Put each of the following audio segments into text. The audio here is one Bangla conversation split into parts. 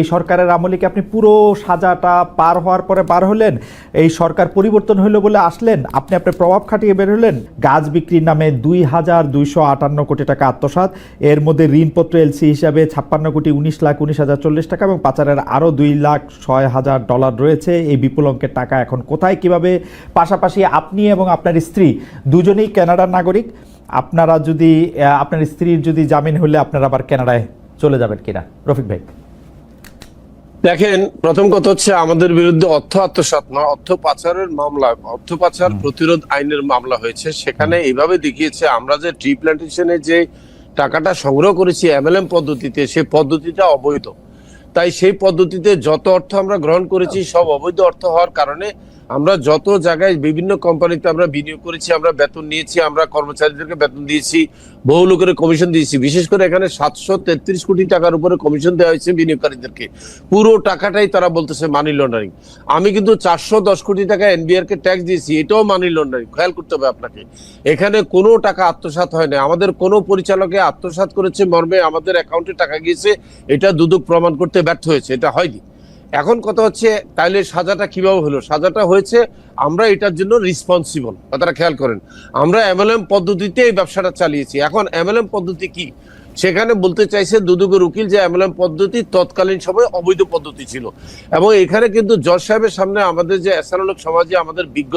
এই সরকারের আমলে কি আপনি পুরো সাজাটা পার হওয়ার পরে পার হলেন, এই সরকার পরিবর্তন হইল বলে আসলেন, আপনি আপনার প্রভাব খাটিয়ে বের হলেন, গাছ বিক্রির নামে দুই হাজার দুইশো আটান্ন কোটি টাকা আত্মসাৎ, এর মধ্যে ঋণপত্র এলসি হিসাবে ছাপ্পান্ন কোটি উনিশ লাখ উনিশ হাজার চল্লিশ টাকা এবং পাচারের আরও দুই লাখ ছয় হাজার ডলার রয়েছে, এই বিপুল অঙ্কের টাকা এখন কোথায়, কীভাবে? পাশাপাশি আপনি এবং আপনার স্ত্রী দুজনেই কানাডার নাগরিক, আপনারা যদি আপনার স্ত্রীর যদি জামিন হলে আপনারা আবার কানাডায় চলে যাবেন কিনা? রফিক ভাই। দেখেন, প্রথম কথা হচ্ছে আমাদের বিরুদ্ধে অর্থ আত্মসাত না অর্থ পাচারের মামলা, অর্থ পাচার প্রতিরোধ আইনের মামলা হয়েছে। সেখানে এইভাবে দেখিয়েছে, আমরা যে ট্রি প্ল্যান্টেশনে যে টাকাটা সংগ্রহ করেছি এমএলএম পদ্ধতিতে, সেই পদ্ধতিটা অবৈধ। তাই সেই পদ্ধতিতে যত অর্থ আমরা গ্রহণ করেছি, সব অবৈধ অর্থ হওয়ার কারণে আমরা যত জায়গায় বিভিন্ন কোম্পানিতে আমরা বিনিয়োগ করেছি, আমরা বেতন নিয়েছি, আমরা কর্মচারীদেরকে বেতন দিয়েছি, বহু লোকের কমিশন দিয়েছি। বিশেষ করে এখানে সাতশো তেত্রিশ কোটি টাকার উপরে কমিশন দেওয়া হয়েছে বিনিয়োগকারীদেরকে। পুরো টাকাটাই তারা বলতেছে মানি লন্ডারিং আমি কিন্তু চারশো দশ কোটি টাকা এনবিআর কে ট্যাক্স দিয়েছি, এটাও মানি লন্ডারিং খেয়াল করতে হবে আপনাকে। এখানে কোনো টাকা আত্মসাৎ হয় না। আমাদের কোনো পরিচালকে আত্মসাৎ করেছে মর্মে আমাদের অ্যাকাউন্টে টাকা গিয়েছে, এটা দুদক প্রমাণ করতে ব্যর্থ হয়েছে, এটা হয়নি। এখন কথা হচ্ছে তাইলে সাজাটা কীভাবে হলো? সাজাটা হয়েছে, আমরা এটার জন্য রেসপন্সিবল কথাটা খেয়াল করেন। আমরা এমএলএম পদ্ধতিতে এই ব্যবসাটা চালিয়েছি। এখন এমএলএম পদ্ধতি কি? সেখানে বলতে চাইছে দুদকের উকিল যে এমএলএম পদ্ধতি তৎকালীন সময় অবৈধ পদ্ধতি ছিল। এবং এখানে কিন্তু জজ সাহেবের সামনে আমাদের যে এসানোলক সমাজে আমাদের বিজ্ঞ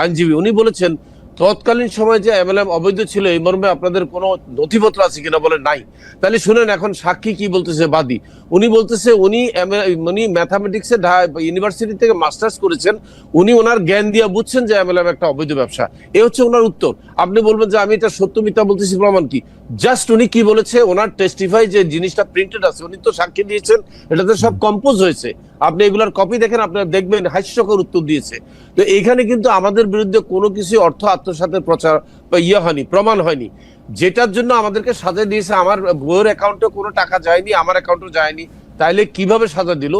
আইনজীবী, উনি বলেছেন তৎকালীন সময় যে এমএলএম অবৈধ ছিল, এই মর্মে আপনাদের কোনো নথিপত্র আছে কিনা বলে নাই। তাহলে শুনেন, এখন সাক্ষী কি বলতেছে বাদী? উনি বলতেছে, উনি উনি ম্যাথামেটিক্সে ইউনিভার্সিটি থেকে মাস্টার্স করেছেন, উনি ওনার জ্ঞান দিয়ে বুঝছেন যে এমএলএম একটা অবৈধ ব্যবসা। এ হচ্ছে ওনার উত্তর। আপনি বলবেন যে, আমি এটা সত্য মিথ্যা বলতেছি, প্রমাণ কি? জাস্ট উনি কি বলেছে ওনার টেস্টিফাই যে জিনিসটা প্রিন্টেড আছে উনি তো সাক্ষী দিয়েছেন এটাতে সব কম্পোজ হয়েছে। আপনি এগুলার কপি দেখেন আপনারা দেখবেন হাস্যকর উত্তর দিয়েছে। তো এখানে কিন্তু আমাদের বিরুদ্ধে কোনো কিছু অর্থ আত্মসাতের প্রচার বা ইয়ে হয়নি প্রমাণ হয়নি। যেটার জন্য আমাদেরকে সাজা দিয়েছে আমার বইয়ের অ্যাকাউন্টে কোনো টাকা যায়নি আমার অ্যাকাউন্টে যায়নি। তাইলে কীভাবে সাজা দিল?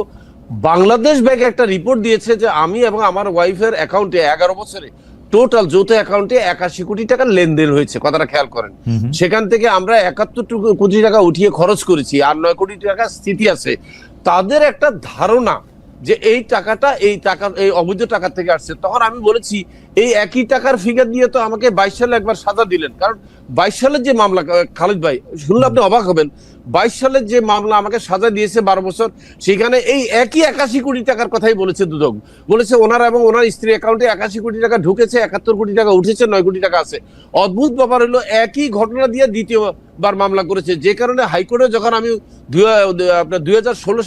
বাংলাদেশ ব্যাংক একটা রিপোর্ট দিয়েছে যে আমি এবং আমার ওয়াইফের অ্যাকাউন্টে এগারো বছরে টোটাল যৌথ অ্যাকাউন্টে একাশি কোটি টাকার লেনদেন হয়েছে কথাটা খেয়াল করেন। সেখান থেকে আমরা একাত্তর কোটি টাকা উঠিয়ে খরচ করেছি আর নয় কোটি টাকা স্থিতি আছে। তাদের একটা ধারণা যে এই টাকাটা এই টাকা এই অবৈধ টাকা থেকে আসছে। তখন আমি বলেছি এই একই টাকার ফিগার দিয়ে তো আমাকে বাইশ সালে একবার সাজা দিলেন। কারণ বাইশ সালের যে মামলা খালিদ ভাই, শুনলে আপনি অবাক হবেন। বাইশ সালের যে মামলা আমাকে সাজা দিয়েছে বারো বছর সেখানে এই একই একাশি কোটি টাকার কথাই বলেছে দুদক। বলেছে ওনার এবং ওনার স্ত্রী অ্যাকাউন্টে একাশি কোটি টাকা ঢুকেছে, একাত্তর কোটি টাকা উঠেছে, নয় কোটি টাকা আছে। অদ্ভুত ব্যাপার হলো একই ঘটনা দিয়ে দ্বিতীয়বার মামলা করেছে। যে কারণে হাইকোর্টে যখন আমি আপনার দুই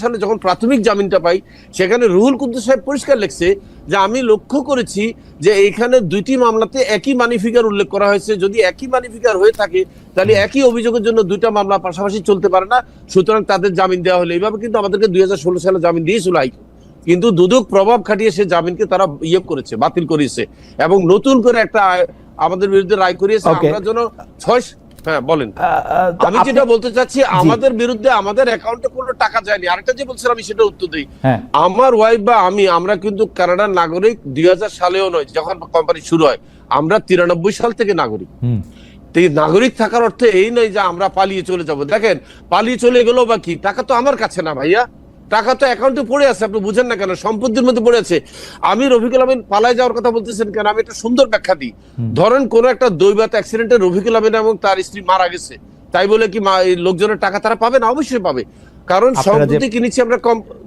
সালে যখন প্রাথমিক জামিনটা পাই, সেখানে রুহুল কুদ্দুস সাহেব পরিষ্কার লিখছে যে আমি লক্ষ্য করেছি যে এইখানে দুইটি মামলাতে একই মানি ফিগার উল্লেখ করা হয়েছে। যদি একই মানি ফিগার হয়ে থাকে তাহলে একই অভিযোগের জন্য দুইটা মামলা পাশাপাশি চলতে পারে না। সুতরাং তাদের জামিন দেওয়া হলো এইভাবে কিন্তু আমাদেরকে দুই হাজার ষোলো সালে জামিন দিয়েছিল হাইকোর্ট কিন্তু দুদক প্রভাব খাটিয়ে সে জামিনকে তারা ইয়ে করেছে বাতিল করেছে এবং নতুন করে একটা আমাদের বিরুদ্ধে রায় করিয়েছে. আমরা যেন ছয় হ্যাঁ বলেন। আমি যেটা বলতে চাচ্ছি আমাদের বিরুদ্ধে আমাদের অ্যাকাউন্টে কোনো টাকা যায়নি। আরেকটা যে বলছিলাম আমি সেটা উত্তর দিই। হ্যাঁ। আমার ওয়াইফ বা আমি আমরা কিন্তু কানাডার নাগরিক দুই হাজার সালেও নয় যখন কোম্পানি শুরু হয় আমরা তিরানব্বই সাল থেকে নাগরিক। নাগরিক থাকার অর্থে এই নয় যে আমরা পালিয়ে চলে যাব। দেখেন পালিয়ে চলে গেলো বা কি? টাকা তো আমার কাছে না ভাইয়া। টাকা তো অ্যাকাউন্টে পড়ে আছে আপনি বুঝেন না কেন? সম্পত্তির মধ্যে পড়ে আছে। আমি রফিকুল আমিন পালায় যাওয়ার কথা বলতেছেন কেন? আমি একটা সুন্দর ব্যাখ্যা দিই। ধরেন কোন একটা দৈবাত অ্যাক্সিডেন্টে রফিকুল আমিন এবং তার স্ত্রী মারা গেছে। তাই বলে কি লোকজনের টাকা তারা পাবে না? অবশ্যই পাবে। কারণ সম্পত্তি কিনেছি আমরা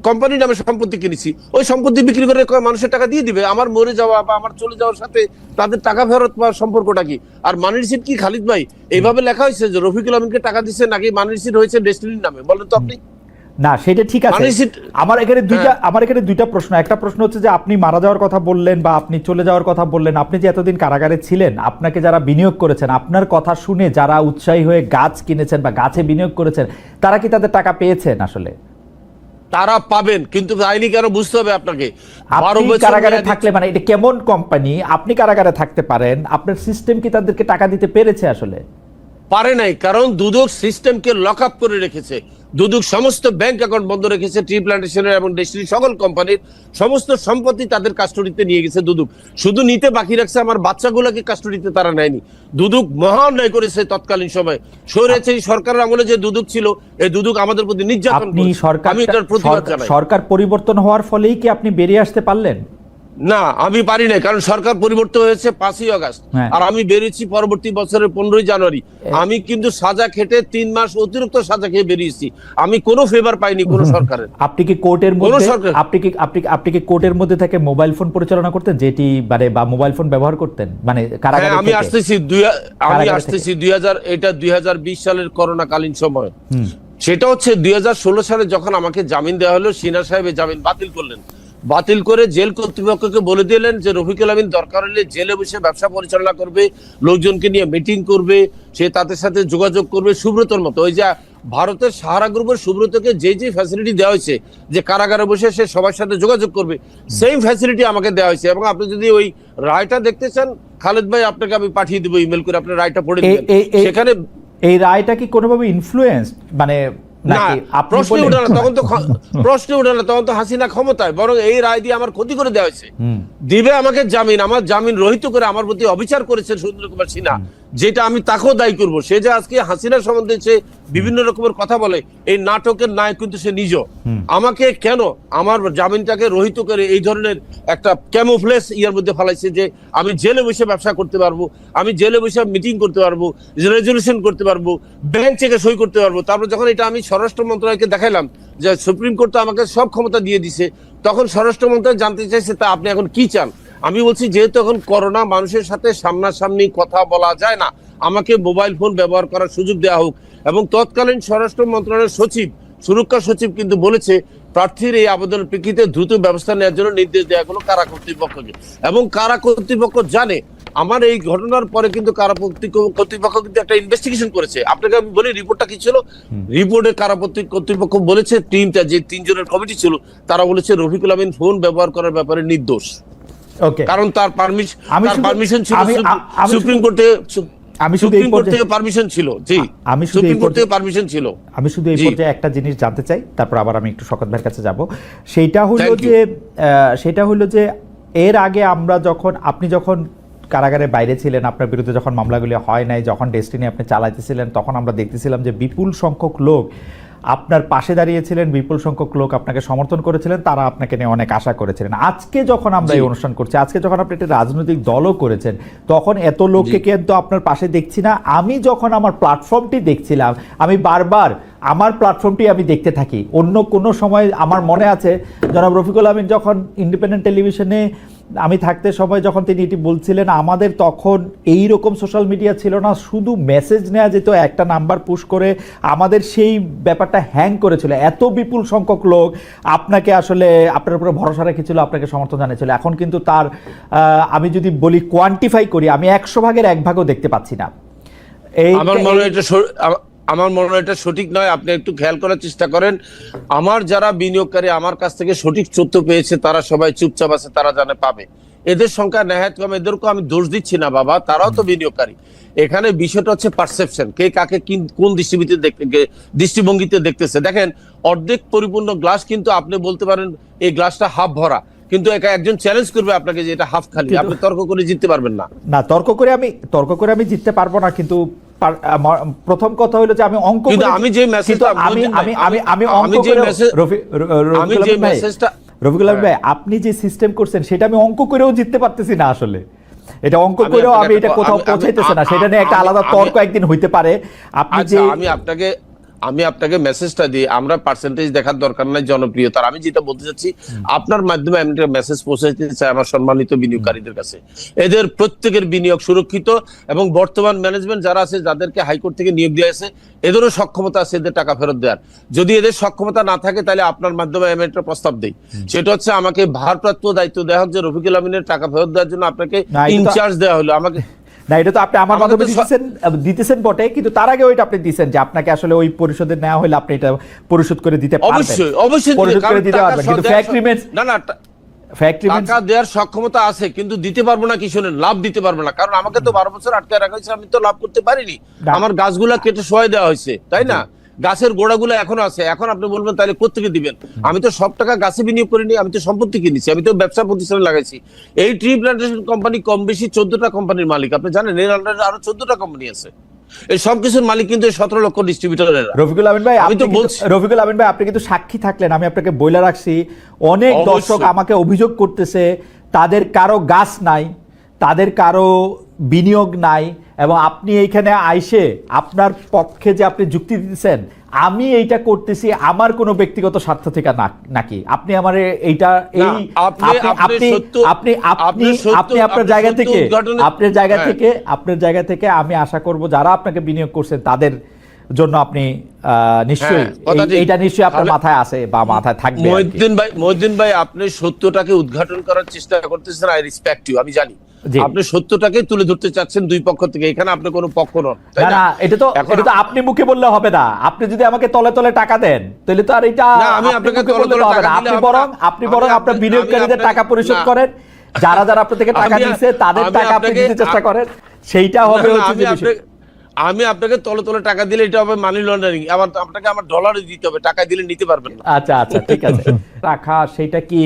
কোম্পানির নামে সম্পত্তি কিনেছি। ওই সম্পত্তি বিক্রি করে মানুষের টাকা দিয়ে দিবে। আমার মরে যাওয়া বা আমার চলে যাওয়ার সাথে তাদের টাকা ফেরত পাওয়ার সম্পর্কটা কি? আর মানি রিসিট কি? খালিদ ভাই এইভাবে লেখা হয়েছে যে রফিকুল আমিনকে টাকা দিচ্ছে নাকি মানি রিসিট হয়েছে ডেস্টিনির নামে? বলেন তো আপনি। না সেটা ঠিক আছে। মানে আমার এখানে দুইটা আমার এখানে দুইটা প্রশ্ন। একটা প্রশ্ন হচ্ছে যে আপনি মারা যাওয়ার কথা বললেন বা আপনি চলে যাওয়ার কথা বললেন আপনি যে এতদিন কারাগারে ছিলেন আপনাকে যারা বিনিয়োগ করেছেন আপনার কথা শুনে যারা উৎসাহী হয়ে গাছ কিনেছেন বা গাছে বিনিয়োগ করেছেন তারা কি তাদের টাকা পেয়েছেন আসলে? তারা পাবেন কিন্তু আইনি কেন বুঝতে হবে আপনাকে? কারাগারে থাকলে মানে এটা কেমন কোম্পানি আপনি কারাগারে থাকতে পারেন আপনার সিস্টেম কি তাদেরকে টাকা দিতে পেরেছে আসলে? পারে নাই কারণ দুদক সিস্টেমকে লক আপ করে রেখেছে। দুদক সমস্ত ব্যাংক অ্যাকাউন্ট বন্ধ রেখেছে ট্রি প্ল্যান্টেশনের এবং দেশের সকল কোম্পানির সমস্ত সম্পত্তি তাদের কাস্টডিতে নিয়ে গেছে দুদক। শুধু নিতে বাকি রাখছে আমার বাচ্চাগুলোকে কাস্টডিতে তারা নেয়নি। দুদক মহান ন্যায় করেছে তৎকালীন সময়। সরেছে এই সরকারের আমলে যে দুদক ছিল এই দুদক আমাদের প্রতি নির্যাতন সরকার সরকার পরিবর্তন হওয়ার ফলেই কি আপনি বেরিয়ে আসতে পারলেন? না আমি পারি না কারণ সরকার পরিবর্তন হয়েছে পাঁচই আগস্ট। হ্যাঁ। আর আমি বেরিয়েছি পরবর্তী বছরের পনেরোই জানুয়ারি। আমি কিন্তু সাজা খেটে তিন মাস অতিরিক্ত সাজা খেয়ে বেরিয়েছি। আমি কোনো ফেভার পাইনি কোনো সরকারের। আপনি কি কোর্টের মধ্যে সরকার- আপনি কি আপনি আপনি কি কোর্টের মধ্যে থেকে মোবাইল ফোন পরিচালনা করতেন? যেটি মানে বা মোবাইল ফোন ব্যবহার করতেন? মানে কারাগারে হ্যাঁ আমি আসতেছি দুই আমি আসতেছি দুই হাজার এটা দুই হাজার বিশ সালের করোনা কালীন সময় সেটা হচ্ছে দুই হাজার ষোলো সালে যখন আমাকে জামিন দেওয়া হলো সিনা সাহেব জামিন বাতিল করলেন। বাতিল করে জেল কর্তৃপক্ষকে বলে দিলেন যে রফিকুল আমিন দরকার হলে জেলে বসে ব্যবসা পরিচালনা করবে লোকজনকে নিয়ে মিটিং করবে সে তাদের সাথে যোগাযোগ করবে সুব্রতর মতো। ওই যে ভারতের সাহারা গ্রুপের সুব্রতকে যে যে ফ্যাসিলিটি দেওয়া হয়েছে যে কারাগারে বসে সে সবার সাথে যোগাযোগ করবে সেই ফ্যাসিলিটি আমাকে দেওয়া হয়েছে। এবং আপনি যদি ওই রায়টা দেখতে চান খালেদ ভাই আপনাকে আমি পাঠিয়ে দেবো ইমেল করে আপনার রায়টা পড়ে সেখানে এই রায়টা কি কোনোভাবে ইনফ্লুয়েন্স মানে না তখন তো না তখন তো হাসিনা ক্ষমতায় বরং এই রায় দিয়ে আমার ক্ষতি করে দেওয়া হয়েছে। দিবে আমাকে জামিন আমার জামিন রহিত করে আমার প্রতি অবিচার করেছে সুরেন্দ্র কুমার সিনহা। যেটা আমি তাকেও দায়ী করব সে যে আজকে হাসিনা সম্বন্ধে সে বিভিন্ন রকমের কথা বলে এই নাটকের নায়ক কিন্তু সে নিজ। আমাকে কেন? আমার জামিনটাকে রহিত করে এই ধরনের একটা ক্যামোফ্লেস ইয়ার মধ্যে ফেলাইছে যে আমি জেলে বসে ব্যবসা করতে পারব আমি জেলে বসে মিটিং করতে পারব রেজলিউশন করতে পারব ব্যাংক চেকে সই করতে পারব। তারপর যখন এটা আমি স্বরাষ্ট্র মন্ত্রণালয়কে দেখাইলাম যে সুপ্রিম কোর্ট তো আমাকে সব ক্ষমতা দিয়ে দিছে তখন স্বরাষ্ট্র মন্ত্রণালয় জানতে চাইছে তা আপনি এখন কি চান? আমি বলছি যেহেতু এখন করোনা মানুষের সাথে সামনাসামনি কথা বলা যায় না আমাকে মোবাইল ফোন ব্যবহার করার সুযোগ দেওয়া হোক। এবং তৎকালীন স্বরাষ্ট্র মন্ত্রণালয়ের সচিব সুরক্ষা সচিব কিন্তু বলেছে প্রার্থীর এই আবেদনের প্রেক্ষিতে দ্রুত ব্যবস্থা নেওয়ার জন্য নির্দেশ দেওয়া হলো কারা কর্তৃপক্ষকে এবং কারা কর্তৃপক্ষ জানে আমার এই ঘটনার পরে কিন্তু কারা কর্তৃপক্ষ কিন্তু একটা ইনভেস্টিগেশন করেছে। আপনাকে আমি বলি রিপোর্টটা কি ছিল? রিপোর্টে কারা কর্তৃপক্ষ বলেছে টিমটা যে তিনজনের কমিটি ছিল তারা বলেছে রফিকুল আমিন ফোন ব্যবহার করার ব্যাপারে নির্দোষ। কারণ তার পারমিশন তার পারমিশন ছিল সুপ্রিম- কোর্টে আমি শুধু এই পর্যায়ে- পারমিশন ছিল জি। আমি শুধু এই পর্যায়ে- পারমিশন ছিল। আমি শুধু এই। পর্যায়ে একটা জিনিস জানতে চাই তারপর আবার আমি একটু শকত ভাইয়ের কাছে যাব। সেইটা হলো যে সেটা হলো যে এর আগে আমরা যখন আপনি যখন কারাগারে বাইরে ছিলেন আপনার বিরুদ্ধে যখন মামলাগুলি হয় নাই যখন ডেস্টিনি আপনি চালাইতেছিলেন তখন আমরা দেখতেছিলাম যে বিপুল সংখ্যক লোক আপনার পাশে দাঁড়িয়েছিলেন বিপুল সংখ্যক লোক আপনাকে সমর্থন করেছিলেন তারা আপনাকে নিয়ে অনেক আশা করেছিলেন। আজকে যখন আমরা এই অনুষ্ঠান করছি আজকে যখন আপনি একটা রাজনৈতিক দলও করেছেন তখন এত লোককে। কিন্তু আপনার পাশে দেখছি না? আমি যখন আমার প্ল্যাটফর্মটি দেখছিলাম আমি বারবার আমার প্ল্যাটফর্মটি আমি দেখতে থাকি। অন্য কোনো সময় আমার মনে আছে জনাব রফিকুল আমিন যখন ইন্ডিপেন্ডেন্ট টেলিভিশনে আমি থাকতে সময় যখন তিনি এটি বলছিলেন আমাদের তখন এই রকম সোশ্যাল মিডিয়া ছিল না শুধু মেসেজ নেওয়া যেত একটা নাম্বার পুশ করে আমাদের সেই ব্যাপারটা হ্যাং করেছিল। এত বিপুল সংখ্যক লোক আপনাকে আসলে আপনার উপরে ভরসা রেখেছিল আপনাকে সমর্থন জানিয়েছিল। এখন কিন্তু তার আমি যদি বলি কোয়ান্টিফাই করি আমি একশো ভাগের এক ভাগও দেখতে পাচ্ছি না। এই আমার মনে হয় এটা আমার মনে হয় এটা সঠিক নয়। আপনি একটু খেয়াল করার চেষ্টা করেন। আমার যারা বিনিয়োগকারী আমার কাছ থেকে সঠিক তথ্য পেয়েছে তারা সবাই চুপচাপ আছে তারা জানে পাবে। এদের সংখ্যা নেহাত কম এদেরকে আমি দোষ দিচ্ছি না বাবা তারাও তো বিনিয়োগকারী। এখানে বিষয়টা হচ্ছে পারসেপশন কে কাকে কোন দৃষ্টিভঙ্গিতে দেখতে দৃষ্টিভঙ্গিতে দেখতেছে। দেখেন অর্ধেক পরিপূর্ণ গ্লাস কিন্তু আপনি বলতে পারেন এই গ্লাসটা হাফ ভরা। কিন্তু একা একজন চ্যালেঞ্জ করবে আপনাকে যে এটা হাফ খালি। আপনি তর্ক করে জিততে পারবেন না। না তর্ক করে আমি তর্ক করে আমি জিততে পারব না কিন্তু প্রথম কথা হলো যে আমি অঙ্ক কিন্তু আমি যে মেসেজটা আমি আমি আমি আমি অঙ্ক করে আমি যে ভাই, মেসেজটা রফিকুল ভাই আপনি যে সিস্টেম করছেন সেটা আমি অঙ্ক করেও জিততে পারতেছি না আসলে। এটা অঙ্ক করেও আমি এটা কোথাও পৌঁছাইতেছে না সেটা নিয়ে একটা আলাদা তর্ক একদিন হইতে পারে। আপনি যে আচ্ছা আমি আপনাকে আমি আপনাকে মেসেজটা দিই আমরা পার্সেন্টেজ দেখার দরকার নাই জনপ্রিয়তার। আমি যেটা বলতে চাচ্ছি আপনার মাধ্যমে আমি একটা মেসেজ পৌঁছাইতে চাই আমার সম্মানিত বিনিয়োগকারীদের কাছে। এদের প্রত্যেকের বিনিয়োগ সুরক্ষিত এবং বর্তমান ম্যানেজমেন্ট যারা আছে যাদেরকে হাইকোর্ট থেকে নিয়োগ দেওয়া আছে এদেরও সক্ষমতা আছে এদের টাকা ফেরত দেওয়ার। যদি এদের সক্ষমতা না থাকে তাহলে আপনার মাধ্যমে আমি একটা প্রস্তাব দিই। সেটা হচ্ছে আমাকে ভারপ্রাপ্ত দায়িত্ব দেওয়া হোক যে রফিকুল আমিনের টাকা ফেরত দেওয়ার জন্য আপনাকে ইনচার্জ দেওয়া হলো। আমাকে না এটা তো আপনি আমার মাধ্যমে দিতেছেন দিতেছেন বটে কিন্তু তার আগে ওইটা আপনি যে আপনাকে আসলে ওই পরিশোধে নেওয়া হলে আপনি এটা পরিশোধ করে দিতে পারবেন। অবশ্যই অবশ্যই পরিশোধ করে দিতে পারবেন কিন্তু ফ্যাক্ট রিমেন্স না না টাকা দেওয়ার সক্ষমতা আছে কিন্তু দিতে পারব না কি শুনেন লাভ দিতে পারব না কারণ আমাকে তো বারো বছর আটকে রাখা হয়েছে আমি তো লাভ করতে পারিনি। আমার গাছগুলা কেটে সহায় দেওয়া হয়েছে তাই না? গাছের গোড়াগুলো এখনও আছে। এখন আপনি বলবেন তাহলে কোথেকে দিবেন? আমি তো সব টাকা গাছে বিনিয়োগ করিনি আমি তো সম্পত্তি কিনেছি আমি তো ব্যবসা প্রতিষ্ঠানে লাগাইছি। এই ট্রি প্লান্টেশন কোম্পানি কম বেশি চোদ্দটা কোম্পানির মালিক। আপনি জানেন এর আন্ডারে আরও চোদ্দটা কোম্পানি আছে। এই সব কিছুর মালিক কিন্তু সতেরো লক্ষ ডিস্ট্রিবিউটারের রফিকুল আমিন ভাই আমি তো বলছি। রফিকুল আমিন ভাই আপনি কিন্তু সাক্ষী থাকলেন আমি আপনাকে বইলা রাখছি। অনেক দর্শক আমাকে অভিযোগ করতেছে তাদের কারও গাছ নাই তাদের কারও বিনিয়োগ নাই এবং আপনি এইখানে আইসে আপনার পক্ষে যে আপনি যুক্তি দিতেছেন আমি এইটা করতেছি আমার কোনো ব্যক্তিগত স্বার্থ থেকে নাকি আপনি আমার এইটা এই আপনি- আপনি আপনি আপনি আপনার জায়গা থেকে আপনার জায়গা। থেকে আপনার জায়গা থেকে আমি আশা করব যারা আপনাকে বিনিয়োগ করছেন তাদের জন্য আপনি আহ, নিশ্চয়ই হ্যাঁ। এইটা নিশ্চয়ই আপনার মাথায় আছে বা মাথায় থাকবে মহিউদ্দিন ভাই মহিউদ্দিন ভাই আপনি সত্যটাকে উদ্ঘাটন করার চেষ্টা করতেছেন আই রেসপেক্ট ইউ আমি জানি। আপনি সত্যটাকে তুলে ধরতে চাচ্ছেন দুই পক্ষ থেকে এখানে আপনি কোনো পক্ষ নন না এটা তো এটা তো আপনি মুখে বললে হবে না। আপনি যদি আমাকে তলে তলে টাকা দেন তাহলে তো আর এটা না, আমি আপনাকে তলে তলে টাকা আপনি বরং আপনি বরং আপনার বিনিয়োগকারীদের টাকা পরিশোধ করেন। যারা যারা আপনার থেকে টাকা আমি- তাদের টাকা আপনি দিতে চেষ্টা করেন। সেইটা হবে হচ্ছে যে বিষয়। আমি আপনাকে তলে তলে টাকা দিলে এটা হবে মানি লন্ডারিং আবার আপনাকে আমার ডলারে দিতে হবে টাকা দিলে নিতে পারবেন না। আচ্ছা আচ্ছা ঠিক আছে। রাখা সেটা কি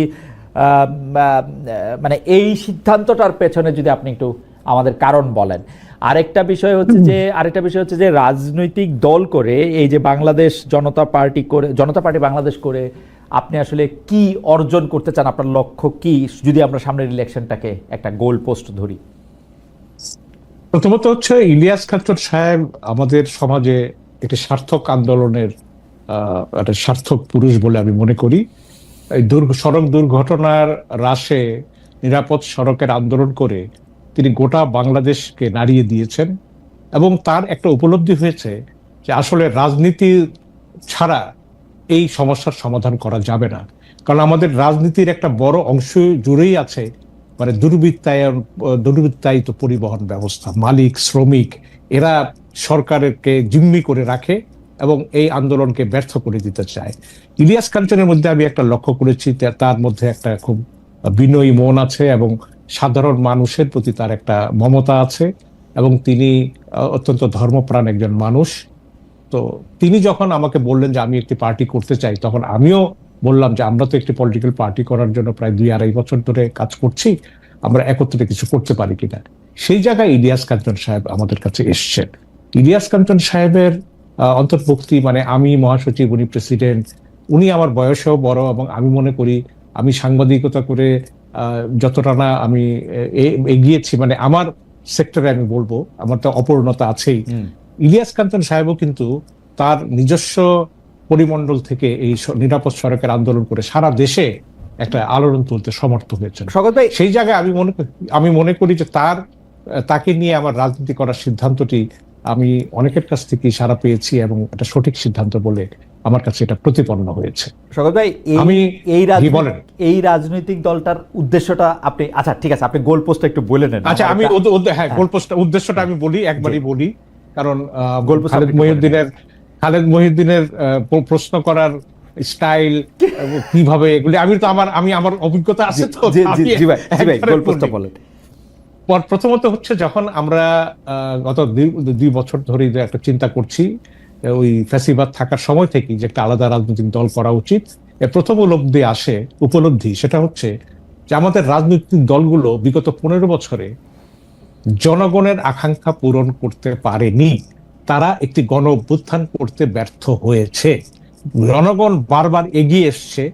মানে এই সিদ্ধান্তটার পেছনে যদি আপনি একটু আমাদের কারণ বলেন। আরেকটা বিষয় হচ্ছে যে আরেকটা বিষয় হচ্ছে যে রাজনৈতিক দল করে এই যে বাংলাদেশ জনতা পার্টি করে জনতা পার্টি বাংলাদেশ করে আপনি আসলে কি অর্জন করতে চান? আপনার লক্ষ্য কি? যদি আমরা সামনের ইলেকশনটাকে একটা গোল পোস্ট ধরি। প্রথমত হচ্ছে ইলিয়াস খাচ্চর সাহেব আমাদের সমাজে একটি সার্থক আন্দোলনের আহ, একটা সার্থক পুরুষ বলে আমি মনে করি। সড়ক দুর্ঘটনার হ্রাসে নিরাপদ সড়কের আন্দোলন করে তিনি গোটা বাংলাদেশকে নাড়িয়ে দিয়েছেন এবং তার একটা উপলব্ধি হয়েছে যে আসলে রাজনীতি ছাড়া এই সমস্যার সমাধান করা যাবে না। কারণ আমাদের রাজনীতির একটা বড় অংশ জুড়েই আছে মানে দুর্বৃত্তায়ন, দুর্বৃত্তায়িত পরিবহন ব্যবস্থা, মালিক, শ্রমিক, এরা সরকারকে জিম্মি করে রাখে এবং এই আন্দোলনকে ব্যর্থ করে দিতে চায়। ইলিয়াস কাঞ্চনের মধ্যে আমি একটা লক্ষ্য করেছি তার মধ্যে একটা খুব বিনয়ী মন আছে এবং সাধারণ মানুষের প্রতি তার একটা মমতা আছে এবং তিনি অত্যন্ত ধর্মপ্রাণ একজন মানুষ। তো তিনি যখন আমাকে বললেন যে আমি একটি পার্টি করতে চাই, তখন আমিও বললাম যে আমরা তো একটি পলিটিক্যাল পার্টি করার জন্য প্রায় দুই আড়াই বছর ধরে কাজ করছি, আমরা একত্রে কিছু করতে পারি কিনা। সেই জায়গায় ইলিয়াস কাঞ্চন সাহেব আমাদের কাছে এসছেন। ইলিয়াস কাঞ্চন সাহেবের অন্তর্ভুক্তি মানে আমি মহাসচিব উনি প্রেসিডেন্ট উনি আমার বয়সেও বড় এবং আমি মনে করি আমি সাংবাদিকতা করে যতটা না আমি এগিয়েছি মানে আমার সেক্টরে আমি বলব আমার তো অপূর্ণতা আছেই। ইলিয়াস কান্তন সাহেবও কিন্তু তার নিজস্ব পরিমণ্ডল থেকে এই নিরাপদ সড়কের আন্দোলন করে সারা দেশে একটা আলোড়ন তুলতে সমর্থ হয়েছেন। স্বাগত ভাই। সেই জায়গায় আমি মনে করি- আমি মনে করি যে তার তাকে নিয়ে আমার রাজনীতি করার সিদ্ধান্তটি আমি অনেকের কাছ থেকে সারা পেয়েছি এবং এটা সঠিক সিদ্ধান্ত বলে আমার কাছে এটা প্রতিপন্ন হয়েছে। ভাই আমি- এই বলেন। এই রাজনৈতিক দলটার উদ্দেশ্যটা আপনি আচ্ছা ঠিক আছে আপনি গোল পোস্টটা একটু বলে নেন। আচ্ছা আমি ওদ- ওদ- হ্যাঁ হ্যাঁ। গল্পটা উদ্দেশ্যটা আমি বলি একবারই বলি। কারণ গল্প খালেদ মহিউদ্দিনের খালেদ মহিউদ্দিনের প্রশ্ন করার স্টাইল কীভাবে এগুলি আমি তো আমার আমি আমার অভিজ্ঞতা আছে তো জি জি জি ভাই জি ভাই গোল পোস্টটা বলেন। প্রথমত হচ্ছে যখন আমরা গত দুই- বছর ধরে যে একটা চিন্তা করছি ওই ফ্যাসিবাদ থাকার সময় থেকেই যে একটা আলাদা রাজনৈতিক দল করা উচিত প্রথম উপলব্ধি আসে, উপলব্ধি সেটা হচ্ছে যে আমাদের রাজনৈতিক দলগুলো বিগত পনেরো বছরে জনগণের আকাঙ্ক্ষা পূরণ করতে পারেনি। তারা একটি গণ অভ্যুত্থান করতে ব্যর্থ হয়েছে। জনগণ বারবার এগিয়ে এসছে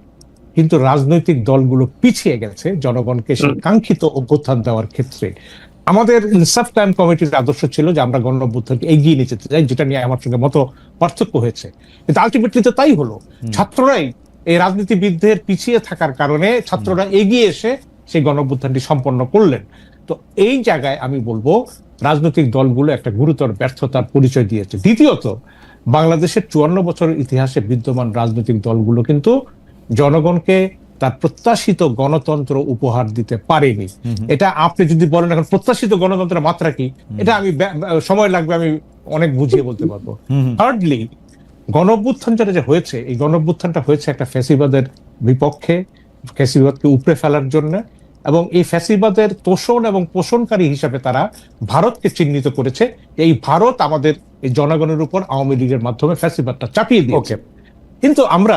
কিন্তু রাজনৈতিক দলগুলো পিছিয়ে গেছে জনগণকে কাঙ্ক্ষিত অভ্যুত্থান দেওয়ার ক্ষেত্রে। আমাদের ইনসাফ টাইম কমিটির আদর্শ ছিল যে আমরা গণ অভ্যুত্থানকে এগিয়ে নিয়ে যেতে চাই যেটা নিয়ে আমার সঙ্গে মত পার্থক্য হয়েছে। কিন্তু আলটিমেটলি তো তাই হলো। ছাত্ররাই এই রাজনীতিবিদদের পিছিয়ে থাকার কারণে ছাত্ররা এগিয়ে এসে সেই গণ অভ্যুত্থানটি সম্পন্ন করলেন। তো এই জায়গায় আমি বলব রাজনৈতিক দলগুলো একটা গুরুতর ব্যর্থতার পরিচয় দিয়েছে। দ্বিতীয়ত বাংলাদেশের চুয়ান্ন বছরের ইতিহাসে বিদ্যমান রাজনৈতিক দলগুলো কিন্তু জনগণকে তার প্রত্যাশিত গণতন্ত্র উপহার দিতে পারেনি। এটা আপনি যদি বলেন এখন প্রত্যাশিত গণতন্ত্রের মাত্রা কি এটা আমি সময় লাগবে আমি অনেক বুঝিয়ে বলতে পারব। থার্ডলি গণ অভ্যুত্থান যেটা যে হয়েছে এই গণ অভ্যুত্থানটা হয়েছে একটা ফ্যাসিবাদের বিপক্ষে ফ্যাসিবাদকে উপড়ে ফেলার জন্য এবং এই ফ্যাসিবাদের তোষণ এবং পোষণকারী হিসাবে তারা ভারতকে চিহ্নিত করেছে। এই ভারত আমাদের এই জনগণের উপর আওয়ামী লীগের মাধ্যমে ফ্যাসিবাদটা চাপিয়ে দিয়েছে। কিন্তু আমরা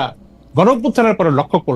গণ পরে লক্ষ্য